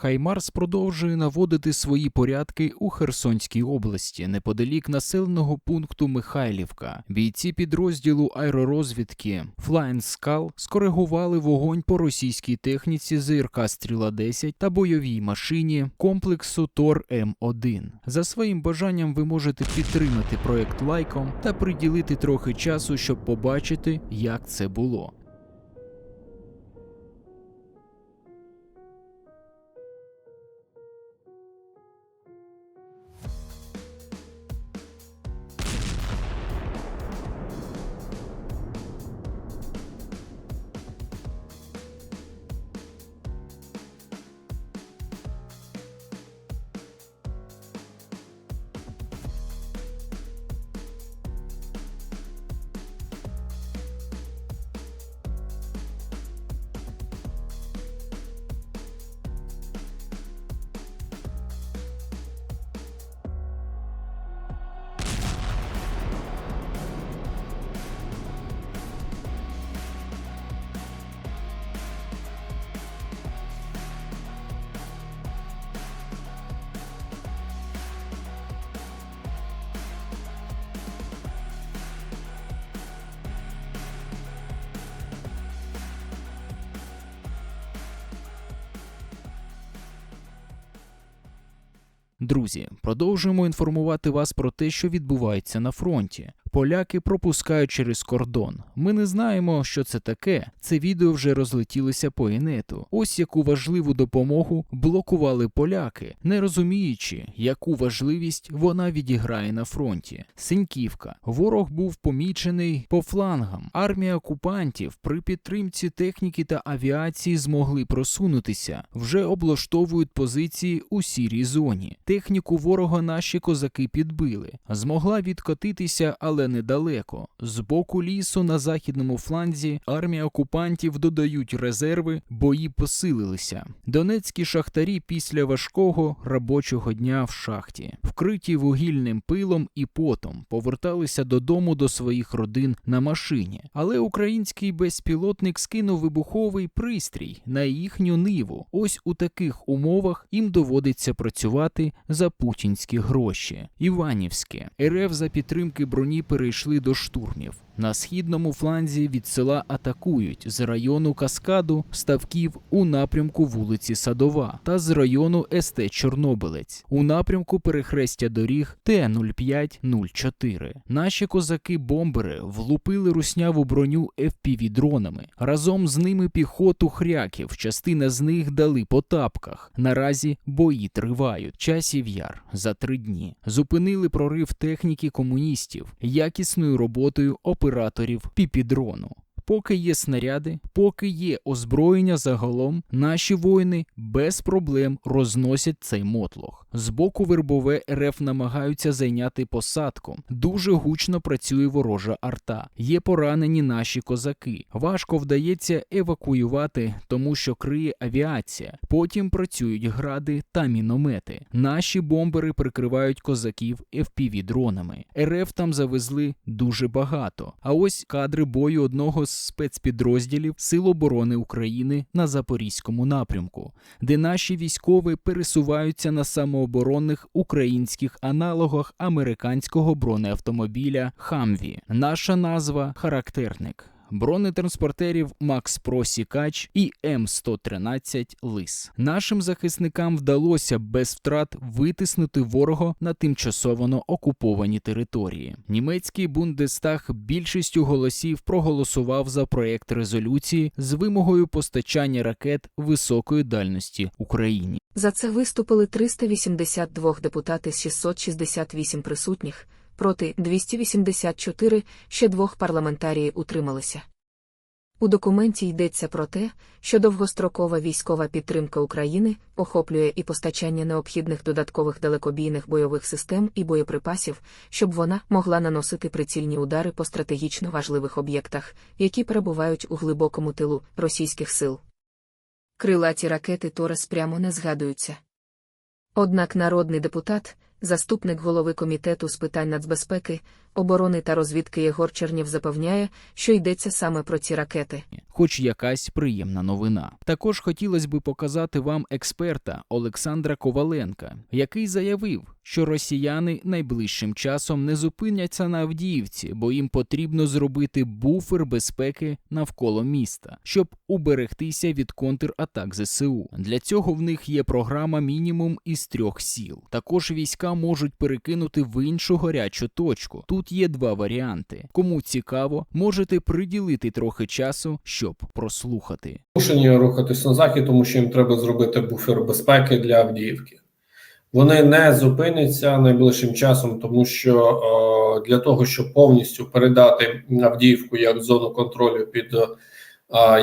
Хаймарс продовжує наводити свої порядки у Херсонській області, неподалік населеного пункту Михайлівка. Бійці підрозділу аеророзвідки Flying Skull скоригували вогонь по російській техніці ЗРК Стріла 10 та бойовій машині комплексу Тор М1. За своїм бажанням ви можете підтримати проект лайком та приділити трохи часу, щоб побачити, як це було. Друзі, продовжуємо інформувати вас про те, що відбувається на фронті. Поляки пропускають через кордон. Ми не знаємо, що це таке. Це відео вже розлетілося по інету. Ось яку важливу допомогу блокували поляки, не розуміючи, яку важливість вона відіграє на фронті. Синьківка. Ворог був помічений по флангам. Армія окупантів при підтримці техніки та авіації змогли просунутися. Вже облаштовують позиції у сірій зоні. Техніку ворога наші козаки підбили. Змогла відкотитися, але недалеко. З боку лісу на західному фланзі армія окупантів додають резерви, бої посилилися. Донецькі шахтарі після важкого робочого дня в шахті, вкриті вугільним пилом і потом, поверталися додому до своїх родин на машині. Але український безпілотник скинув вибуховий пристрій на їхню ниву. Ось у таких умовах їм доводиться працювати за путінські гроші. Іванівське РФ за підтримки броні перейшли до штурмів. На східному фланзі від села атакують з району Каскаду ставків у напрямку вулиці Садова та з району СТ Чорнобилець у напрямку перехрестя доріг Т-0504. Наші козаки-бомбери влупили русняву броню fpv дронами. Разом з ними піхоту хряків. Частина з них дали по тапках. Наразі бої тривають. Часів яр за три дні. Зупинили прорив техніки комуністів якісною роботою операторів піпідрону. Поки є снаряди, поки є озброєння загалом, наші воїни без проблем розносять цей мотлох. З боку вербове РФ намагаються зайняти посадку. Дуже гучно працює ворожа арта. Є поранені наші козаки. Важко вдається евакуювати, тому що криє авіація. Потім працюють гради та міномети. Наші бомбери прикривають козаків fpv дронами. РФ там завезли дуже багато. А ось кадри бою одного з спецпідрозділів Сил оборони України на Запорізькому напрямку, де наші військові пересуваються на самооборонних українських аналогах американського бронеавтомобіля Хамві. Наша назва характерник. Бронетранспортерів Макс Про Сікач і М113 Лис. Нашим захисникам вдалося без втрат витиснути ворога на тимчасово окуповані території. Німецький Бундестаг більшістю голосів проголосував за проект резолюції з вимогою постачання ракет високої дальності Україні. За це виступили 382 депутати з 668 присутніх, проти 284, ще двох парламентарії утрималися. У документі йдеться про те, що довгострокова військова підтримка України охоплює і постачання необхідних додаткових далекобійних бойових систем і боєприпасів, щоб вона могла наносити прицільні удари по стратегічно важливих об'єктах, які перебувають у глибокому тилу російських сил. Крилаті ракети Торес прямо не згадуються. Однак народний депутат, заступник голови комітету з питань нацбезпеки оборони та розвідки Єгор Чернів запевняє, що йдеться саме про ці ракети. хоч якась приємна новина. Також хотілося би показати вам експерта Олександра Коваленка, який заявив, що росіяни найближчим часом не зупиняться на Авдіївці, бо їм потрібно зробити буфер безпеки навколо міста, щоб уберегтися від контратак ЗСУ. Для цього в них є програма мінімум із трьох сіл. Також війська можуть перекинути в іншу гарячу точку. Тут є два варіанти. Кому цікаво, можете приділити трохи часу, щоб прослухати. змушені рухатись на захід, тому що їм треба зробити буфер безпеки для Авдіївки. Вони не зупиняться найближчим часом, тому що е, для того, щоб повністю передати Авдіївку як зону контролю під е,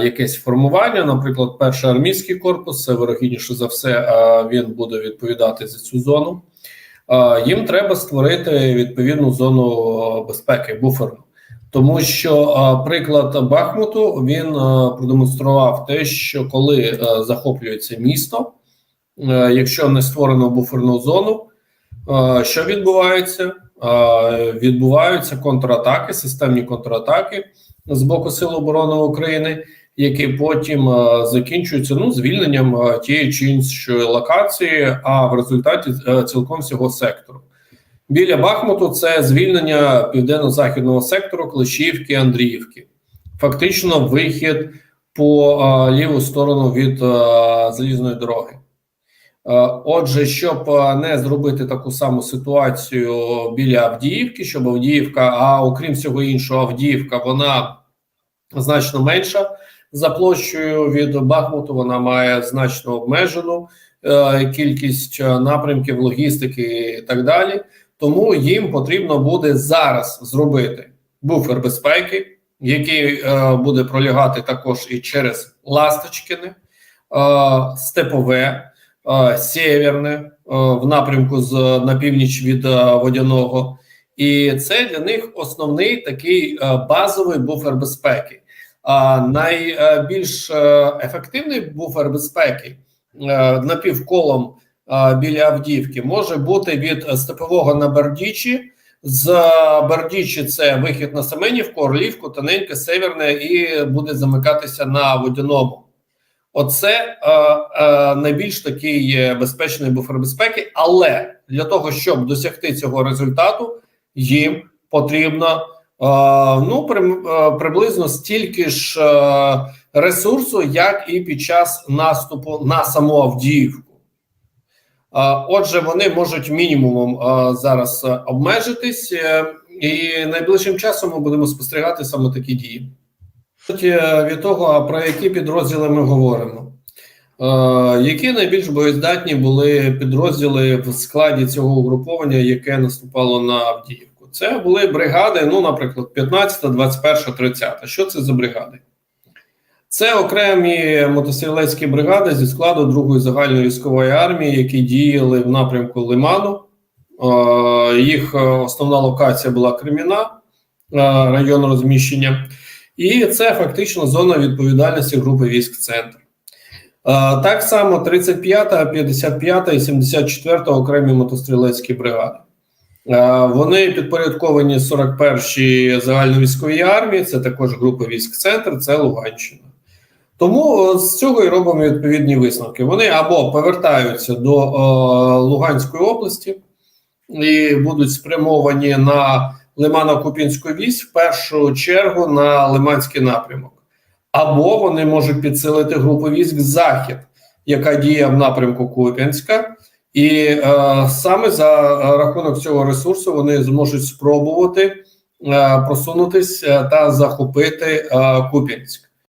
якесь формування, наприклад, перший армійський корпус, це вирогідніше за все, е, він буде відповідати за цю зону. Е, їм треба створити відповідну зону е, безпеки, буферну. Тому що а, приклад Бахмуту він а, продемонстрував те, що коли а, захоплюється місто, якщо не створено буферну зону, що відбувається? Відбуваються контратаки, системні контратаки з боку Сил оборони України, які потім закінчуються ну звільненням тієї чи іншої локації, а в результаті цілком всього сектору. Біля Бахмуту це звільнення південно-західного сектору Клещівки, Андріївки. Фактично вихід по ліву сторону від залізної дороги. А, отже, щоб не зробити таку саму ситуацію біля Авдіївки, щоб Авдіївка, а окрім всього іншого, Авдіївка вона значно менша за площею від Бахмуту, вона має значно обмежену е, кількість е, напрямків, логістики і так далі. Тому їм потрібно буде зараз зробити буфер безпеки, який е, буде пролягати також і через Ласточкине, е, Степове, е, е, в напрямку з на північ від е, водяного. І це для них основний такий е, базовий буфер безпеки. А найбільш е, ефективний буфер безпеки е, напівколом біля Авдіївки може бути від Степового на Бердічі. З Бердічі це вихід на Семенівку, Орлівку, Тоненьке, Северне і буде замикатися на водяному. Оце е, е, найбільш такий е, безпечний буфер безпеки. Але для того, щоб досягти цього результату, їм потрібно е, ну при, е, приблизно стільки ж е, ресурсу, як і під час наступу на саму Авдіївку. А, Отже, вони можуть мінімумом а, зараз обмежитись, е, і найближчим часом ми будемо спостерігати саме такі дії. Е, Від того, про які підрозділи ми говоримо. Е, Які найбільш боєздатні були підрозділи в складі цього угруповання, яке наступало на Авдіївку? Це були бригади, ну, наприклад, 15, 21, 30. Що це за бригади? Це окремі мотострілецькі бригади зі складу Другої загальної військової армії, які діяли в напрямку Лиману. Е, Їх основна локація була Креміна, район розміщення, і це фактично зона відповідальності групи військ Центр. Так само 35, 55 і 74 окремі мотострілецькі бригади. Вони підпорядковані 41-й загальновійськовій армії, це також група військ Центр, це Луганщина. Тому з цього і робимо відповідні висновки. Вони або повертаються до Луганської області і будуть спрямовані на Лимано-Купінську вісь, в першу чергу на Лиманський напрямок, або вони можуть підсилити групу військ Захід, яка діє в напрямку Куп'янська, і е, саме за рахунок цього ресурсу вони зможуть спробувати е, просунутись е, та захопити е, Куп'янськ.